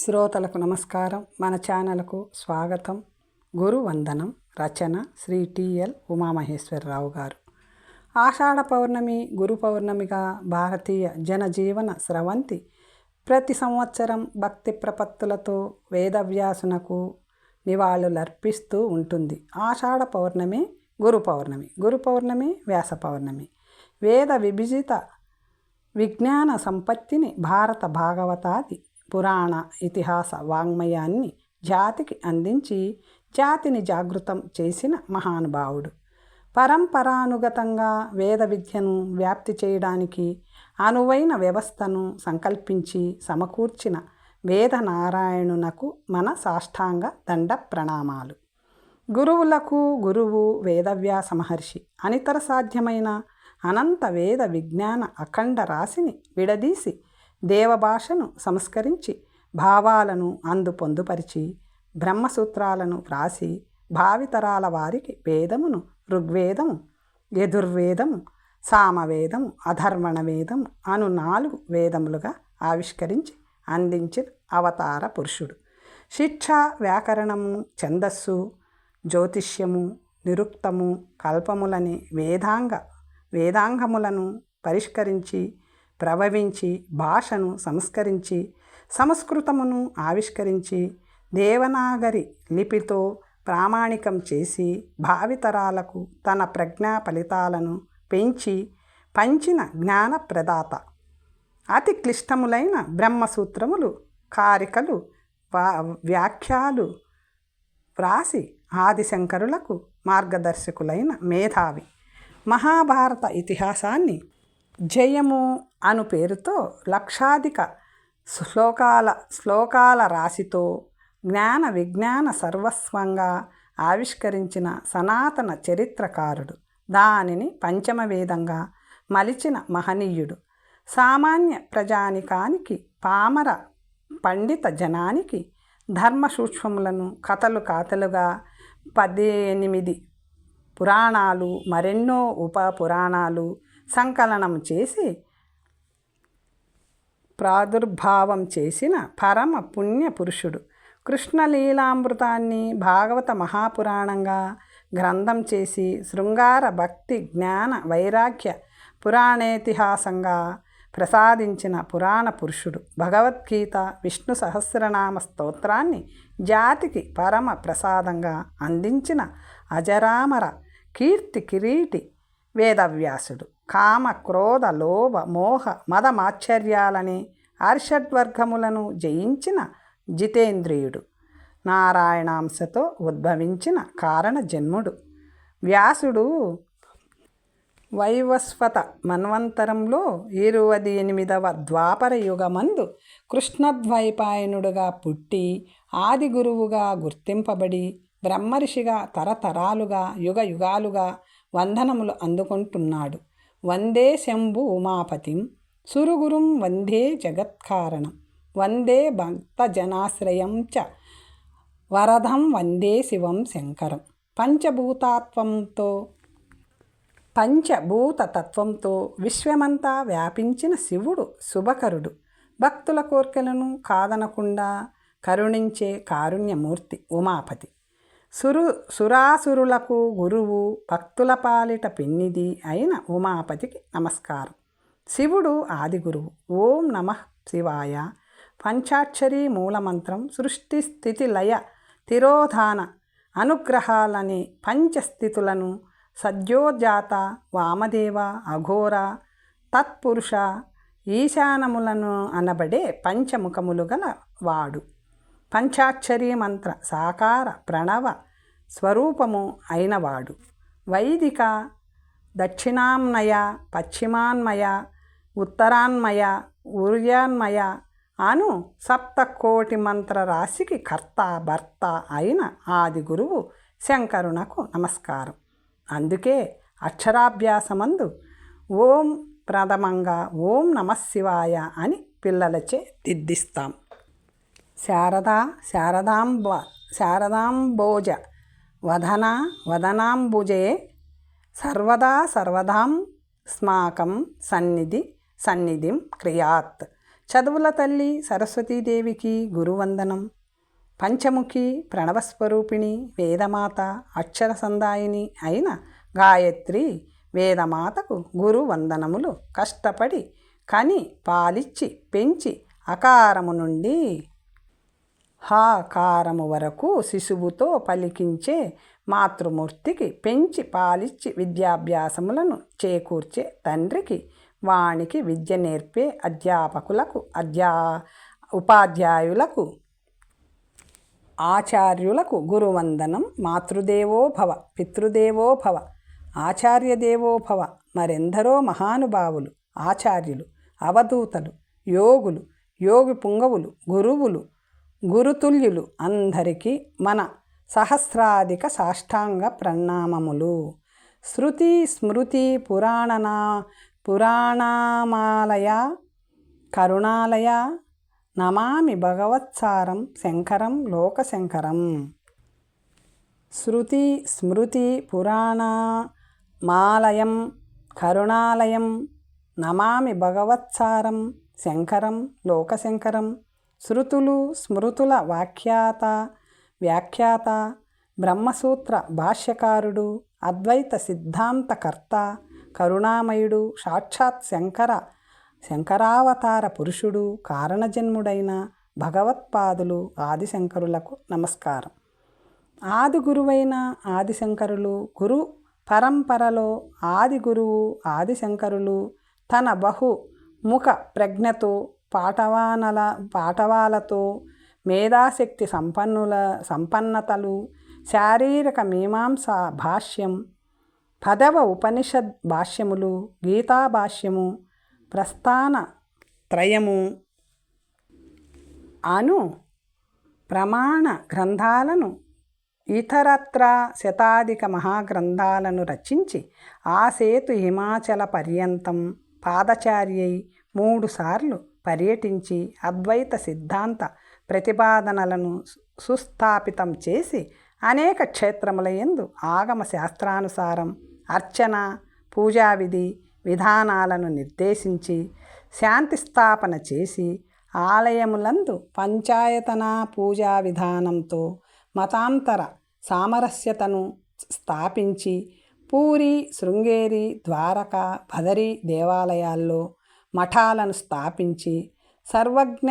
శ్రోతలకు నమస్కారం. మన ఛానల్కు స్వాగతం. గురు వందనం రచన శ్రీ టిఎల్ ఉమామహేశ్వరరావు గారు. ఆషాఢ పౌర్ణమి గురు పౌర్ణమిగా భారతీయ జనజీవన స్రవంతి ప్రతి సంవత్సరం భక్తి ప్రపత్తులతో వేదవ్యాసునకు నివాళులర్పిస్తూ ఉంటుంది. ఆషాఢ పౌర్ణమి గురు పౌర్ణమి. గురు పౌర్ణమి వ్యాస పౌర్ణమి. వేద విభజిత విజ్ఞాన సంపత్తిని భారత భాగవతాది పురాణ ఇతిహాస వాంగ్మయాన్ని జాతికి అందించి జాతిని జాగృతం చేసిన మహానుభావుడు. పరంపరానుగతంగా వేద విద్యను వ్యాప్తి చేయడానికి అనువైన వ్యవస్థను సంకల్పించి సమకూర్చిన వేదనారాయణునకు మన సాష్టాంగ దండ ప్రణామాలు. గురువులకు గురువు వేదవ్యాస మహర్షి అనితర సాధ్యమైన అనంత వేద విజ్ఞాన అఖండ రాశిని విడదీసి దేవభాషను సంస్కరించి భావాలను అందు పొందుపరిచి బ్రహ్మసూత్రాలను వ్రాసి భావితరాల వారికి వేదమును ఋగ్వేదము యదుర్వేదం సామవేదము అధర్వణ వేదం అను నాలుగు వేదములుగా ఆవిష్కరించి అందించిన అవతార పురుషుడు. శిక్ష వ్యాకరణము ఛందస్సు జ్యోతిష్యము నిరుక్తము కల్పములని వేదాంగ వేదాంగములను పరిష్కరించి ప్రభవించి భాషను సంస్కరించి సంస్కృతమును ఆవిష్కరించి దేవనాగరి లిపితో ప్రామాణికం చేసి భావితరాలకు తన ప్రజ్ఞా ఫలితాలను పెంచి పంచిన జ్ఞాన ప్రదాత అతి క్లిష్టములైన బ్రహ్మసూత్రములు కారికలు వ్యాఖ్యాలు వ్రాసి ఆదిశంకరులకు మార్గదర్శకులైన మేధావి. మహాభారత ఇతిహాసాన్ని జయము అను పేరుతో లక్షాధిక శ్లోకాల శ్లోకాల రాశితో జ్ఞాన విజ్ఞాన సర్వస్వంగా ఆవిష్కరించిన సనాతన చరిత్రకారుడు. దానిని పంచమవేదంగా మలిచిన మహనీయుడు. సామాన్య ప్రజానికానికి పామర పండిత జనానికి ధర్మ సూక్ష్మములను కథలు కాతలుగా పద్దెనిమిది పురాణాలు మరెన్నో ఉప పురాణాలు సంకలనం చేసి ప్రాదుర్భావం చేసిన పరమ పుణ్య పురుషుడు. కృష్ణలీలామృతాన్ని భాగవత మహాపురాణంగా గ్రంథం చేసి శృంగార భక్తి జ్ఞాన వైరాగ్య పురాణేతిహాసంగా ప్రసాదించిన పురాణ పురుషుడు. భగవద్గీత విష్ణు సహస్రనామ స్తోత్రాన్ని జాతికి పరమ ప్రసాదంగా అందించిన అజరామర కీర్తి కిరీటి వేదవ్యాసుడు. కామ క్రోధ లోభ మోహ మదమాశ్చర్యాలని అర్షడ్వర్గములను జయించిన జితేంద్రియుడు. నారాయణాంశతో ఉద్భవించిన కారణ జన్ముడు వ్యాసుడు వైవస్వత మన్వంతరంలో ఇరువది ఎనిమిదవ ద్వాపర యుగమందు కృష్ణద్వైపాయనుడుగా పుట్టి ఆది గురువుగా గుర్తింపబడి బ్రహ్మర్షిగా తరతరాలుగా యుగ యుగాలుగా వందనములు అందుకుంటున్నాడు. వందే శంభు ఉమాపతిం సురుగురుం వందే జగత్కారణం వందే భక్తజనాశ్రయం చ వరదం వందే శివం శంకరం. పంచభూతాత్వంతో పంచభూత తత్వంతో విశ్వమంతా వ్యాపించిన శివుడు శుభకరుడు. భక్తుల కోర్కెలను కాదనకుండా కరుణించే కారుణ్యమూర్తి ఉమాపతి. సురు సురాసురులకు గురువు భక్తుల పాలిట పిన్నిది అయిన ఉమాపతికి నమస్కారం. శివుడు ఆది గురువు. ఓం నమ శివాయ. పంచాక్షరీ మూలమంత్రం సృష్టి స్థితి లయ తిరోధాన అనుగ్రహాలని పంచస్థితులను సద్యోజాత వామదేవ అఘోర తత్పురుష ఈశానములను అనబడే పంచముఖములు గల వాడు. పంచాక్షరీ మంత్ర సాకార ప్రణవ స్వరూపము అయినవాడు. వైదిక దక్షిణాన్మయ పశ్చిమాన్మయ ఉత్తరాన్మయ ఊర్యాన్మయ అను సప్తకోటి మంత్ర రాశికి కర్త భర్త అయిన ఆది గురువు శంకరునకు నమస్కారం. అందుకే అక్షరాభ్యాసమందు ఓం ప్రథమంగా ఓం నమశివాయ అని పిల్లలచే దిద్దిస్తాం శారదా శారదాంబ శారదాంబోజ వదన వదనాంబుజే సర్వదా సర్వదాం స్మాకం సన్నిధి సన్నిధిం క్రియాత్. చదువుల తల్లి సరస్వతీదేవికి గురువందనం. పంచముఖి ప్రణవస్వరూపిణి వేదమాత అక్షర సందాయిని అయిన గాయత్రి వేదమాతకు గురువందనములు కష్టపడి కని పాలిచ్చి పెంచి అకారము నుండి హాకారము వరకు శిశువుతో పలికించే మాతృమూర్తికి పెంచి పాలిచ్చి విద్యాభ్యాసములను చేకూర్చే తండ్రికి వానికి విద్య నేర్పే అధ్యాపకులకు అధ్యా ఉపాధ్యాయులకు ఆచార్యులకు గురువందనం. మాతృదేవో భవ పితృదేవో భవ ఆచార్యదేవో భవ మరెందరో మహానుభావులు ఆచార్యులు అవధూతలు యోగులు యోగి పుంగవులు గురువులు గురుతుల్యులు అందరికీ మన సహస్రాధిక సాష్టాంగ ప్రణామములు. శృతి స్మృతి పురాణనా పురాణామాలయ కరుణాలయ నమామి భగవత్సారం శంకరం లోకశంకరం. శృతి స్మృతి పురాణమాలయం కరుణాలయం నమామి భగవత్సారం శంకరం లోకశంకరం శృతులు స్మృతుల వాఖ్యాత వ్యాఖ్యాత బ్రహ్మసూత్ర భాష్యకారుడు అద్వైత సిద్ధాంతకర్త కరుణామయుడు సాక్షాత్ శంకర శంకరావతార పురుషుడు కారణజన్ముడైన భగవత్పాదులు ఆదిశంకరులకు నమస్కారం. ఆది గురువైన ఆదిశంకరులు గురు పరంపరలో ఆది గురువు ఆదిశంకరులు తన బహు ముఖ ప్రజ్ఞతో పాటవానల పాటవాలతో మేధాశక్తి సంపన్నుల సంపన్నతలు శారీరక మీమాంస భాష్యం పదవ ఉపనిషద్ భాష్యములు గీతా భాష్యము ప్రస్థాన త్రయము అను ప్రమాణ గ్రంథాలను ఇతరత్ర శతాధిక మహాగ్రంథాలను రచించి ఆ సేతు హిమాచల పర్యంతం పాదచార్యై మూడుసార్లు పర్యటించి అద్వైత సిద్ధాంత ప్రతిపాదనలను సుస్థాపితం చేసి అనేక క్షేత్రముల ఎందు ఆగమ శాస్త్రానుసారం అర్చన పూజావిధి విధానాలను నిర్దేశించి శాంతి స్థాపన చేసి ఆలయములందు పంచాయతన పూజా విధానంతో మతాంతర సామరస్యతను స్థాపించి పూరి శృంగేరి ద్వారక భదరి దేవాలయాల్లో మఠాలను స్థాపించి సర్వజ్ఞ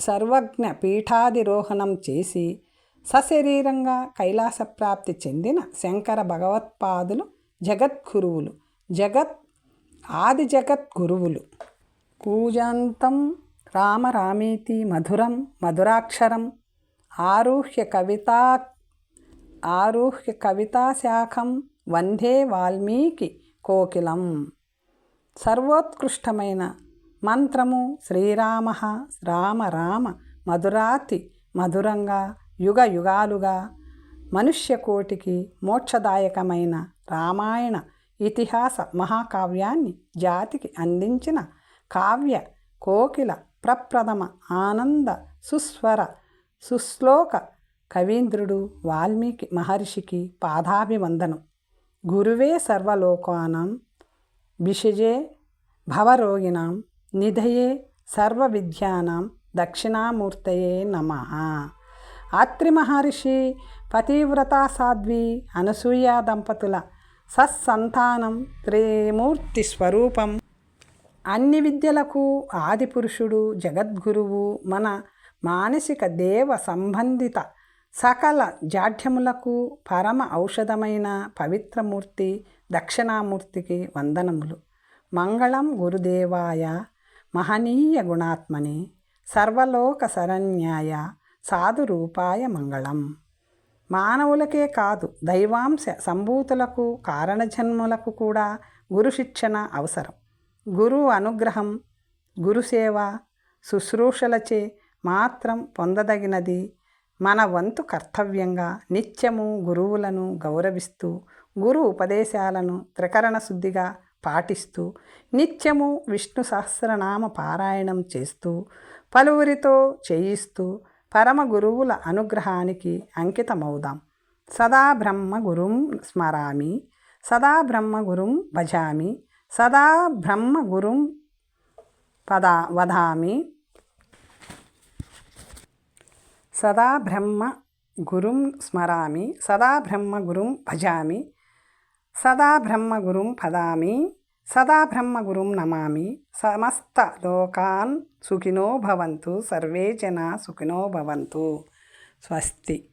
సర్వజ్ఞ పీఠాధిరోహణం చేసి సశరీరంగా కైలాసప్రాప్తి చెందిన శంకర భగవత్పాదులు జగద్గురువులు జగత్ ఆది జగద్గురువులు. కూజంతం రామరామేతి మధురం మధురాక్షరం ఆరుహ్య కవితా ఆరుహ్య కవితాశాఖం వందే వాల్మీకి కోకిలం. సర్వోత్కృష్టమైన మంత్రము శ్రీరామ రామ రామ మధురాతి మధురంగా యుగ యుగాలుగా మనుష్యకోటికి మోక్షదాయకమైన రామాయణ ఇతిహాస మహాకావ్యాన్ని జాతికి అందించిన కావ్య కోకిల ప్రప్రథమ ఆనంద సుస్వర సుశ్లోక కవీంద్రుడు వాల్మీకి మహర్షికి పాదాభివందనం. గురువే సర్వలోకానం విషజే భవరోగిణాం నిధయే సర్వవిద్యానాం దక్షిణామూర్తయే నమ ఆత్రి మహర్షి పతివ్రత సాధ్వి అనసూయ దంపతుల సత్సంతానం త్రిమూర్తి స్వరూపం అన్ని విద్యలకు ఆదిపురుషుడు జగద్గురువు మన మానసిక దేవ సంబంధిత సకల జాఢ్యములకు పరమ ఔషధమైన పవిత్రమూర్తి దక్షిణామూర్తికి వందనములు. మంగళం గురుదేవాయ మహనీయ గుణాత్మని సర్వలోక శరణ్యాయ సాధురూపాయ మంగళం. మానవులకే కాదు దైవాంశ సంభూతులకు కారణజన్ములకు కూడా గురు శిక్షణ అవసరం. గురువు అనుగ్రహం గురుసేవ శుశ్రూషలచే మాత్రం పొందదగినది మన వంతు కర్తవ్యంగా నిత్యము గురువులను గౌరవిస్తూ గురు ఉపదేశాలను త్రికరణ శుద్ధిగా పాటిస్తూ నిత్యము విష్ణు సహస్రనామ పారాయణం చేస్తూ పలువురితో చేయిస్తూ పరమ గురువుల అనుగ్రహానికి అంకితమవుదాం. సదా బ్రహ్మ గురుం స్మరామి సదా బ్రహ్మ గురుం భజామి సదా బ్రహ్మ గురుం పదా వదామి సదా బ్రహ్మ గురుం స్మరామి సదా బ్రహ్మ గురుం భజామి సదా బ్రహ్మగురుం పదామి సదా బ్రహ్మగురుం నమామి సమస్త లోకాన్ సుఖినో భవంతు సర్వే జనా సుఖినో భవంతు. స్వస్తి.